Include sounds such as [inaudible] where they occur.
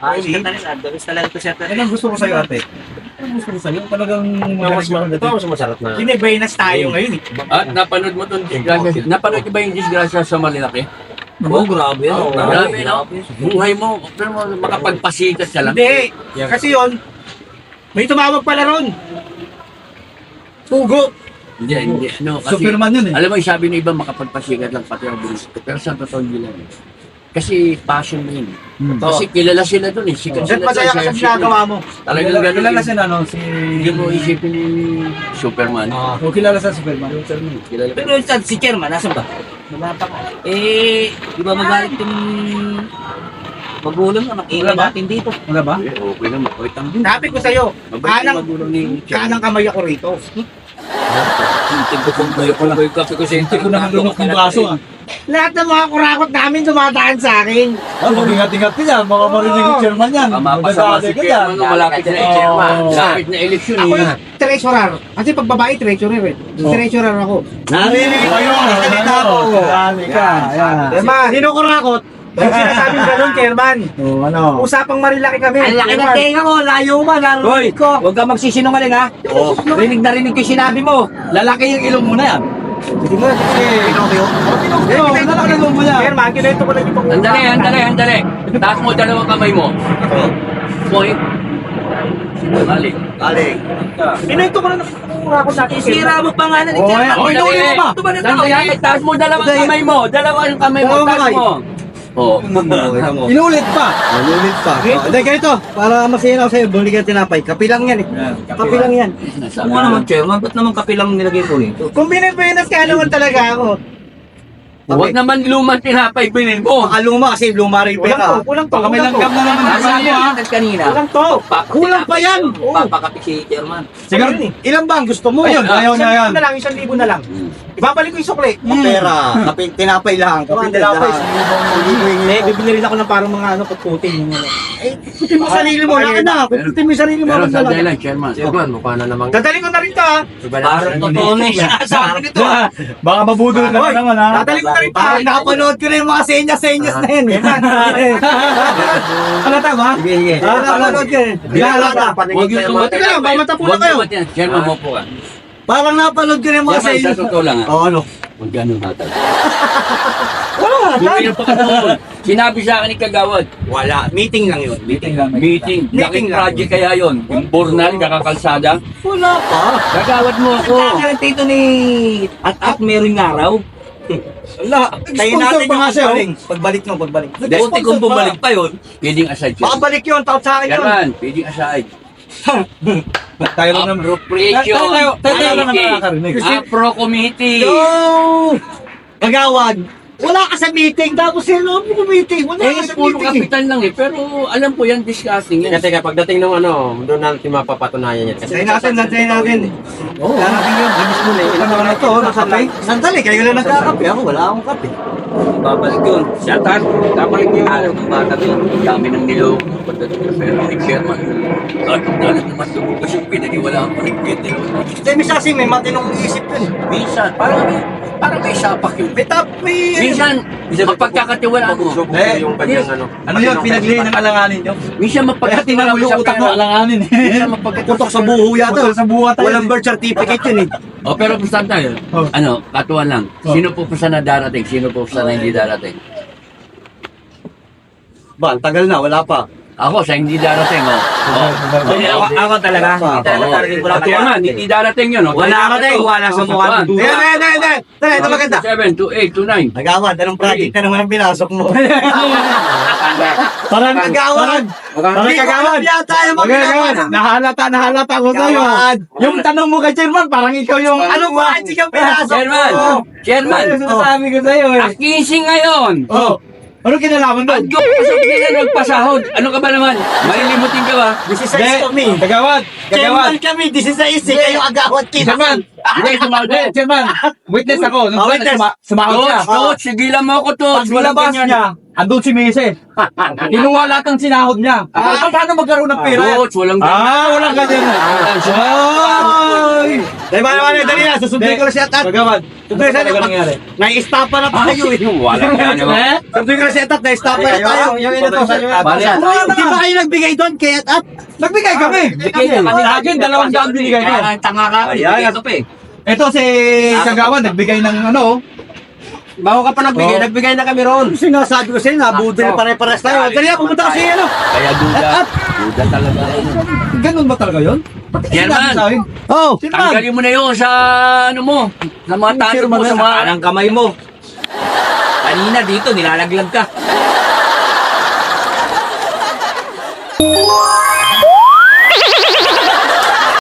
Ayos ka talaga. Dawis talaga ito siya. Yan ang gusto ko sa'yo, ate. Ang gusto ko sa'yo. Talagang Mas ito mas masarap na. Kinibaynas tayo ngayon eh. At napanood mo itong disgrasya. Napanood ko ba yung disgrasya sa Malinaki? Oo, grabe yan. Oo, Grabe, no? Buhay mo, pero makapagpasikat ka lang. Hindi. Kasi yon may tumawag pala ron. Pugo. Hindi, hindi. No, kasi, Superman yun eh. alam mo, yung sabi ng iba, makapagpasikat lang pati ang bulis. Pero sa totoo hindi lang. eh. Kasi passion mo yun. Hmm. Kasi kilala sila dun eh. Sikat At sila masaya ka sa ginagawa mo. Talagang Kilala, ganun. kilala eh. siya na, no? Si... Hindi mo isipin yung Superman. O, kilala sa Superman. Kilala Pero sa si chairman, nasan ba? Wala pa. Eh, di ba magalit yung magulang na Wala makinig ba? natin dito. Wala ba? Eh, okay na, mabait ang Sabi ko sa'yo, Mabait yung kanang, magulang ni kanang kamay ako rito. Hintig ko kung kayo ko lang yung kape ko sa Hindi ko naman lunok ng baso, ah. Lahat ng mga kurakot namin dumadaan sa akin. Ah, mag-ingat-ingat ka dyan. Baka marinig yung chairman yan. Mapasama Magdadali si Chairman malapit na Oo. Chairman. Malapit na eleksyon Ako eh. yung treasurer. Kasi pag babae, treasurer eh. Treasurer ako. Narinig ko yun. Salita ko. Dali ka. Ayan. Chairman, sino kurakot? Yung sinasabing ganun, Chairman. Oh, ano? Usapang marilaki kami. Ang laki ng tenga mo, layo mo, narinig ko. Huwag ka magsisinungaling ha. Oh. [laughs] Rinig na rinig ko yung sinabi mo. Lalaki yung ilong mo na yan. Sige nga, sige. Pinokyo? Pinokyo. Lalaki mo mo yan. Chairman, kinento ko lang yung pag-uusapan. Andali, andali, andali. Taas mo dalawang kamay mo. Point. Mali. Galing. Kinento ko lang yung kurakot natin. Sira mo pa nga na ni Oo, chairman. Oh, inuulit mo pa. Ito ba na Andali, taas mo dalawang kamay mo. Dalawang kamay mo, Dalawang taas kamay. mo. Oh. Inulit pa. Inulit pa. Hindi, ganito. Para masinaw sa'yo, buli ka tinapay. Kapilang yan eh. Kapilang yan. Kung ano naman, chairman, ba't naman kapilang nilagay ko rito? Kung binibinas ka naman talaga ako. Huwag naman lumang tinapay bilhin mo. Baka luma kasi luma rin Kulang to, kulang to. Kulang to. langgam na naman. Nasa Ano niya ha? kanina. Kulang to. Kulang pa yan. Papakapit si chairman. Siguro, ilan ba ang gusto mo? Ayun, ayaw niya yan. Isang libo na lang, isang libo na lang. Ibabalik ko yung sukli. Pera, kapi, tinapay lang. Mga Kapi, tinapay. Hindi, bibili rin ako ng parang mga ano, putputin. yung ano. Putin mo sarili mo. Wala ka na. Putin mo sarili mo. Pero sa ka. lang, Chairman. Chairman, mukha na namang... Dadali ko na rin to ha. Parang totoo na yung sinasabi nito. ah. Baka mabudol ka na naman ha. Dadali ko na rin to ha. Parang nakapanood ko na yung mga senyas-senyas na yan. eh. Halata [laughs] ba? Sige, sige. Nakapanood ko eh. Halata. Huwag yung na Huwag kayo. tumatay. Chairman, mo po ka. Parang napanood ko na yung mga sa senyas. totoo lang ha. Oo, ano? Huwag ganun natin. [laughs] Wala. Bumili pa ka doon. Sinabi sa akin ni Kagawad, Wala, meeting lang yun. Meeting lang. meeting, laking lang. project kaya yon. Yung Bornal, kakakalsada. Wala pa. Gagawad mo ako. Kakakarante ito ni at at meron nga raw. Wala. Tayo Sponsor natin pa yung nga siya, pagbalik. Pagbalik mo, pagbalik. Dati kung bumalik pa yun, pwedeng aside Baka yun. balik yun, takot sa akin yun. Chairman, pwedeng aside. [laughs] Tayo lang naman. Appropriation. Tayo- tayo- tayo lang naman Committee. nakakarinig. Apro committee. Yo! Kagawad, wala ka sa meeting, tapos sino mo meeting? Wala Eh, ka sa puro meeting. kapitan lang eh. Pero alam ko yan, discussing yan. Teka, teka, pagdating ng ano, doon natin mapapatunayan yan. Tayo natin, natin natin. Oo. Kaya natin yun. Bilis mo na eh. Ilan naman ito, nakape? Sandali, kayo lang nagkakape. Ako, wala akong kape. Babalik yun. Siya, tan. Babalik yun. Alam ng bata. Ang dami ng niloko. Pagdating pero chairman. At ang dalat naman lumugas yung pinaniwalaan ko ng pwede. Hindi, may sasi, may matinong isip yun. eh. Minsan, parang may, parang may sapak yun. May tap, may... Minsan, mapagkakatiwalaan mo. Eh, yung kanyang ano. Ano yun, pinaglihin ng alanganin nyo? Minsan Kaya mapagkatiwalaan tinago mo sa utak mo, pera. alanganin eh. Minsan mapagkatiwalaan Putok sa buho yata. Putok sa buho tayo. Walang birth certificate yun eh. O pero pusan tayo. Oh. Ano, katuan lang. Oh. Sino po pusan na darating? Sino po pusan na hindi darating? Ba, ang tagal na, wala pa. Ako sa hindi darating, oh. oh. Hindi, ako, ako talaga. Hindi talaga lang. At Chairman, hindi darating yun, oh. Wala ka tayo, wala sa mukha Hindi, hindi, hindi, hindi. Hindi, ito maganda. 7 to 8 to 9. Nagawad, anong project na naman ang pinasok mo? [laughs] Parang nagawad. Parang kagawad. Yata yung mga Magagawad. Nahalata, nahalata ko sa'yo. Yung tanong mo kay Chairman, parang ikaw yung... Anong project ang pinasok Chairman, mo? Chairman, Ano sinasabi ko sa'yo eh. ang 15 ngayon. Oh. Ano kinalaman doon? Yung pasok nila nagpasahod. Ano ka ba naman? Malilimutin ka ba? This is a kami. Kagawad. Kagawad. Chairman kami, this is a isi. Kayo agawad kita. Chairman. Hindi, sumahod mo. Chairman. Witness ako. Nung Ah, witness. suma- Sumahod siya. Tots, sigilan mo ako, nilabas Walang ganyan. niya, andun si Mese. Kinuha lahat ng sinahod niya. Ah, paano magkaroon ng pera? Coach, walang Ah, walang ganyan. Ay! Dahil ba naman, dali na, susundin ko na si Atat. Magawad. Sundin sa Talaga nangyari. Nai-stapa na tayo eh. Walang ano. Eh? Sundin ko na si Atat, nai-stapa na tayo. Yung ina to sa inyo. Bale, Hindi ba kayo nagbigay doon kay Atat? Nagbigay kami. Bigay na kami. Sa akin, dalawang daan binigay ko. Tanga ka. Ayan. Ito pa eh. Ito si Kagawan, nagbigay ng ano. Bago ka pa nagbigay, Oh. nagbigay na kami ron. Sinasabi ko sa'yo, nabudol na pare-pares tayo. Dali na, pumunta kasi ano. Kaya duda. Duda talaga. Ganun ba talaga yun? German, Oh, tanggalin mo na yun sa ano mo. Sa mga tanong mo, sa mga Parang kamay mo. Kanina dito, nilalaglag ka.